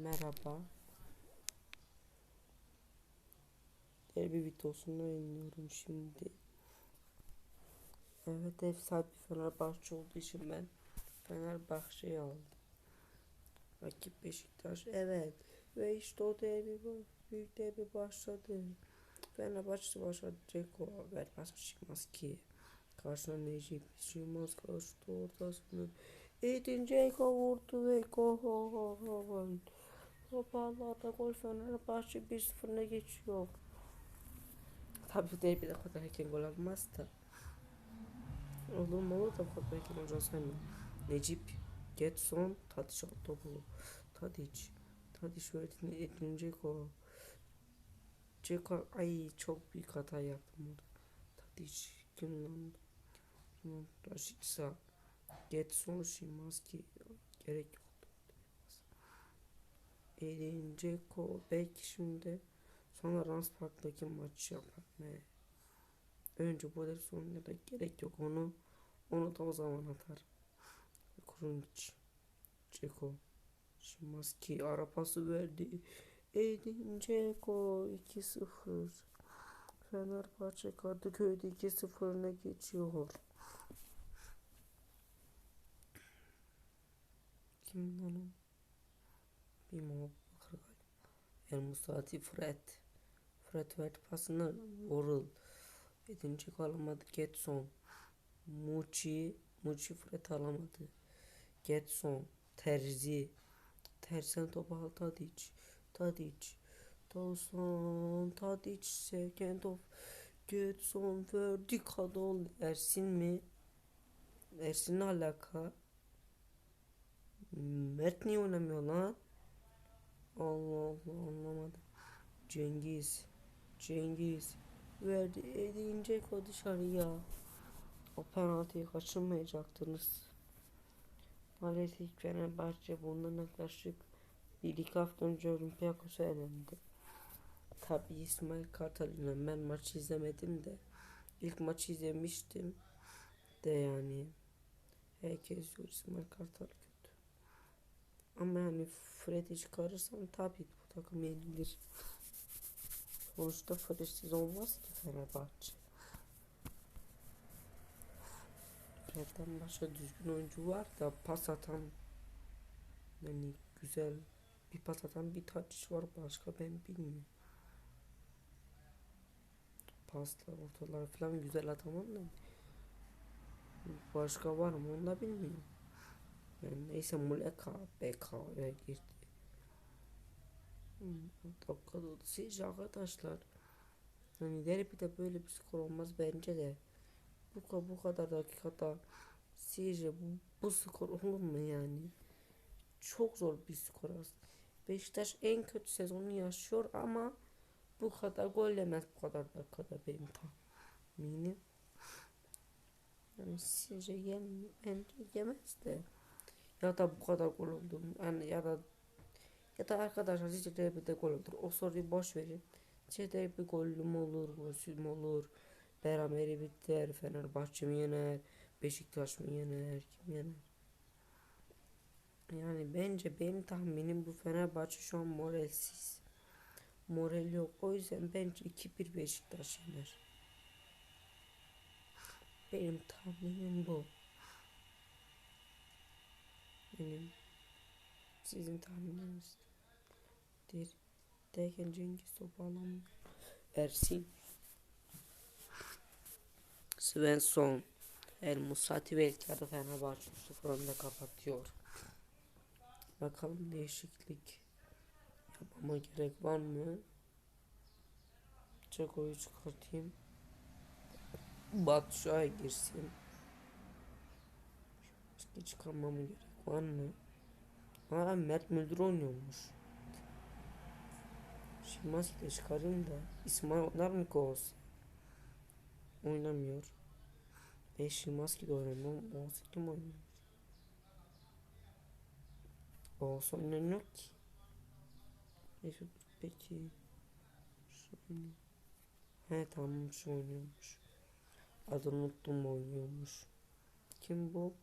Merhaba. Derbi videosunu yayınlıyorum şimdi. Evet ev sahibi Fenerbahçe olduğu için ben Fenerbahçe'yi aldım. Rakip Beşiktaş evet. Ve işte o derbi. Büyük derbi başladı. Fenerbahçe başladı. Ceko vermez çıkmaz ki. Karşına Necip çıkmaz karşıda ortasını. Edin Ceko vurdu ve gol. Toparlarda gol Fenerbahçe 1-0 öne geçiyor. Tabii bu derbide kadar erken gol almaz da. Olur mu olur da erken olacağız hani. Necip, Getson, Tadiç topu. Tadiç, Tadiç öğretini edinecek o. Ceko, ay çok büyük hata yaptım orada. Tadiç, kim lan? Kim lan? Raşit Sağ. Getson, Şimanski, gerek yok. Edin Ceko, belki şimdi Sonra Rans Park'taki maçı yapar. Ne? Önce bu ders sonunda da gerek yok onu. Onu da o zaman atar. Krunic. Ceko. Şimanski ara pası verdi. Edin Ceko 2-0. Fenerbahçe Kadıköy'de 2-0 öne geçiyor. Kim lan El Musati Fred. Fred verdi pasını Worrell. Yedinci alamadı Getson. Muçi. Muçi Fred alamadı. Getson. Terzi. Tersen topu al Tadic. Tadic. Dawson. Tadic. Second of. Getson verdi kadol. Ersin mi? Ersin'le alaka. Mert niye oynamıyor lan? Allah Allah anlamadım. Cengiz. Cengiz. Verdi edince o dışarıya. O penaltıyı kaçırmayacaktınız. Maalesef Fenerbahçe bundan yaklaşık bir iki hafta önce Olympiakos'a elendi. Tabi İsmail Kartal ile ben maçı izlemedim de ilk maçı izlemiştim de yani herkes diyor İsmail Kartal. Ama yani Fred'i çıkarırsan tabii bu takım yenilir. Sonuçta Fred'siz olmaz ki Fenerbahçe. Fred'den başka düzgün oyuncu var da pas atan yani güzel bir pas atan bir taç var başka ben bilmiyorum. Paslar ortalar falan güzel atamam da başka var mı onu da bilmiyorum. Yani neyse Muleka BK'ya girdi. Dakikada 38 arkadaşlar. Hani derbide böyle bir skor olmaz bence de. Bu, bu kadar dakikada sizce bu, bu skor olur mu yani? Çok zor bir skor aslında. Beşiktaş en kötü sezonu yaşıyor ama bu kadar gol yemez bu kadar dakikada benim tahminim. Yani sizce yem, yemez de. Ya da bu kadar gol oldu. Yani ya da ya da arkadaşlar sizce derbide gol olur. O soruyu boş verin. Sizce derbi gollü olur, golsüz olur? Berabere biter, Fenerbahçe mi yener, Beşiktaş mı yener, kim yener? Yani bence benim tahminim bu Fenerbahçe şu an moralsiz. Moral yok. O yüzden bence 2-1 Beşiktaş yener. Benim tahminim bu. Benim sizin tahmininiz der, derken Cengiz alamıyor. Ersin. Svensson. El Musati ve İlker'de Fenerbahçe 0 önde kapatıyor. Bakalım değişiklik yapmama gerek var mı? Çako'yu çıkartayım. Batshuayi girsin. Başka çıkarmama gerek var mı? Ha Mert Müldür oynuyormuş. Şimanski de çıkarayım da İsmail ki olsun? Oynamıyor. E Şimanski de oynamıyor. Olsun kim oynuyor? Olsun oynanıyor ki. Neyse peki. Şu. He tamam şu oynuyormuş. Adını unuttum oynuyormuş. Kim bu?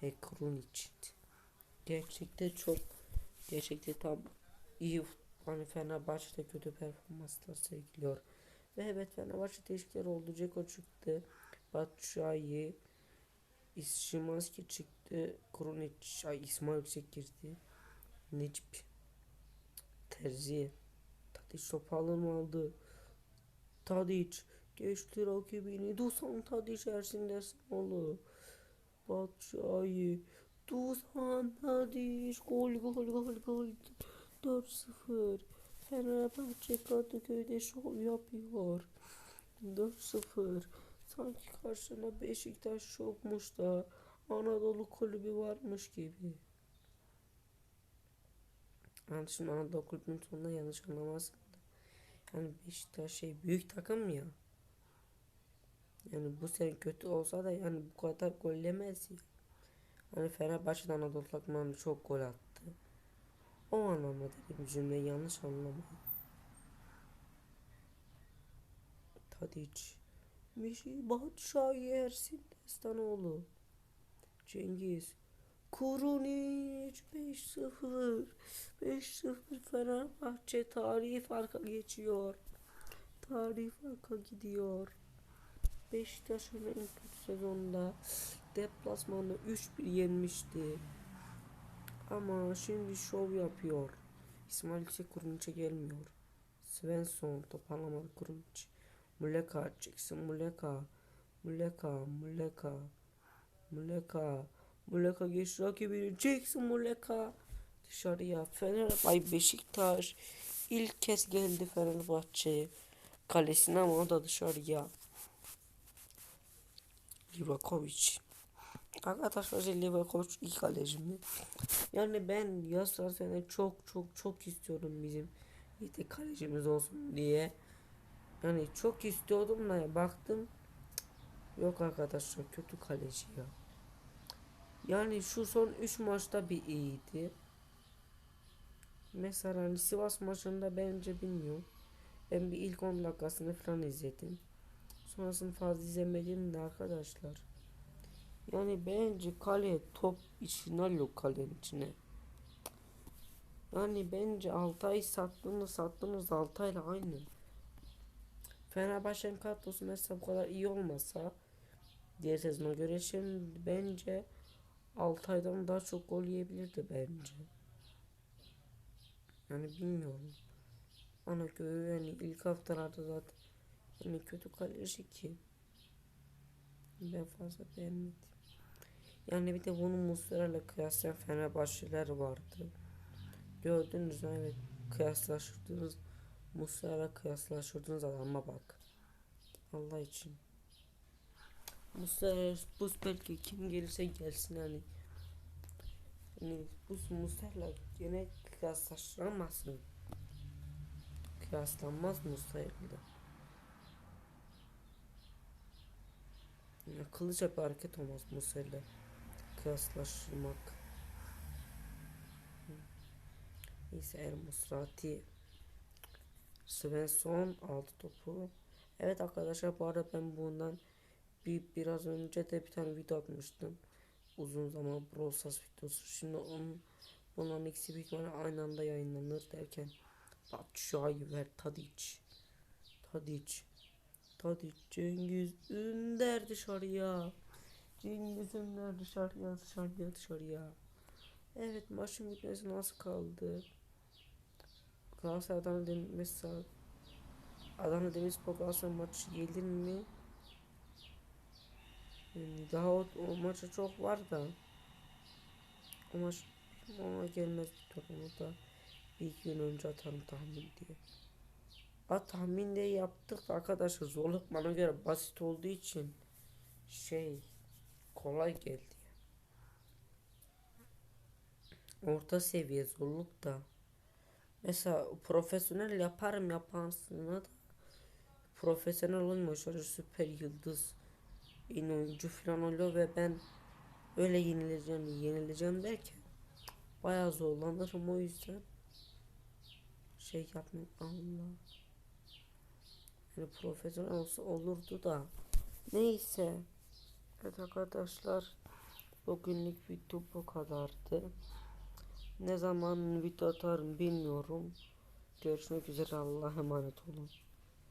He Krunic. Gerçekte çok gerçekte tam iyi hani Fenerbahçe'de kötü performanslar sergiliyor. Ve evet Fenerbahçe değişiklikler oldu. Ceko çıktı. Batshuayi, Şimanski çıktı. Krunic, ay İsmail Yüksek girdi. Necip, Terzi, Tadiç topu aldı. Tadiç geçti rakibini. Dusan Tadiç Ersin Dersanoğlu. Batshuayi, Dusan Tadiç gol gol gol gol. 4-0. Fenerbahçe Kadıköy'de şov yapıyor. 4-0. Sanki karşına Beşiktaş yokmuş da Anadolu kulübü varmış gibi. Yani şimdi Anadolu kulübünün sonunda yanlış anlamazsın. Yani Beşiktaş şey büyük takım ya. Yani bu sene kötü olsa da yani bu kadar gol yemez ya. Hani Fenerbahçe'de Anadolu takımlarında çok gol attı. O anlamda dedim cümleyi yanlış anlamayın. Tadiç. Mişi Batshuayi Ersin Destanoğlu. Cengiz. Kurunic 5-0. 5-0 Fenerbahçe tarihi farka geçiyor. Tarihi farka gidiyor. Beşiktaş'ın en kötü sezonunda deplasmanda 3-1 yenmişti. Ama şimdi şov yapıyor. İsmail Kurunç'a gelmiyor. Svensson toparlamadı Kurunç. Muleka çıksın Muleka. Muleka, Muleka. Muleka. Muleka geç rakibini çeksin Muleka. Dışarıya Fenerbahçe Beşiktaş ilk kez geldi Fenerbahçe kalesine ama o da dışarıya. Livakovic. Arkadaşlar Livakovic ilk kaleci mi? Yani ben yaz sene çok çok çok istiyorum bizim yedek kalecimiz olsun diye. Yani çok istiyordum da baktım. Yok arkadaşlar kötü kaleci ya. Yani şu son 3 maçta bir iyiydi. Mesela hani Sivas maçında bence bilmiyorum. Ben bir ilk 10 dakikasını falan izledim. Sonrasını fazla izlemedim de arkadaşlar. Yani bence kale top içine yok kalenin içine. Yani bence Altay sattığınız sattığınız Altay'la aynı. Fenerbahçe'nin kadrosu mesela bu kadar iyi olmasa diğer sezona göre şimdi bence Altay'dan daha çok gol yiyebilirdi bence. Yani bilmiyorum. Bana göre yani ilk haftalarda zaten yani kötü kaleci ki. Ben fazla beğenmedim. Yani bir de bunu Muslera'yla kıyaslayan Fenerbahçeliler vardı. Gördünüz mü? Evet. Kıyaslaştırdınız. Muslera'la kıyaslaştırdığınız adama bak. Allah için. Muslera bu belki kim gelirse gelsin hani. Hani bu Muslera'la gene kıyaslaştıramazsın. Kıyaslanmaz Muslera'yla. Akıllıca bir hareket olmaz Muslera'yla kıyaslaştırmak. Neyse El Musrati Svensson aldı topu. Evet arkadaşlar bu arada ben bundan bir biraz önce de bir tane video atmıştım. Uzun zaman Brawl Stars videosu. Şimdi onun bunların ikisi büyük ihtimalle aynı anda yayınlanır derken Batshuayi ver Tadic. Tadic. Tadic Cengiz Ünder dışarıya. Cengiz Ünder dışarıya dışarıya dışarıya. Evet maçın bitmesi nasıl kaldı? Galatasaray Adana Demir mesela Adana Demirspor Galatasaray maçı gelir mi? Yani daha o, o maça çok var da o maç ona gelmez bir onu da bir iki gün önce atarım tahmin diye. A tahmin de yaptık arkadaşlar zorluk bana göre basit olduğu için şey kolay geldi. Orta seviye zorluk da. Mesela profesyonel yaparım yapansını da profesyonel olmuyor. Şöyle süper yıldız in oyuncu falan oluyor ve ben öyle yenileceğim yenileceğim derken bayağı zorlanırım o yüzden şey yapmayayım Allah yani profesyonel olsa olurdu da neyse evet arkadaşlar bugünlük video bu kadardı Ne zaman video atarım bilmiyorum. Görüşmek üzere Allah'a emanet olun.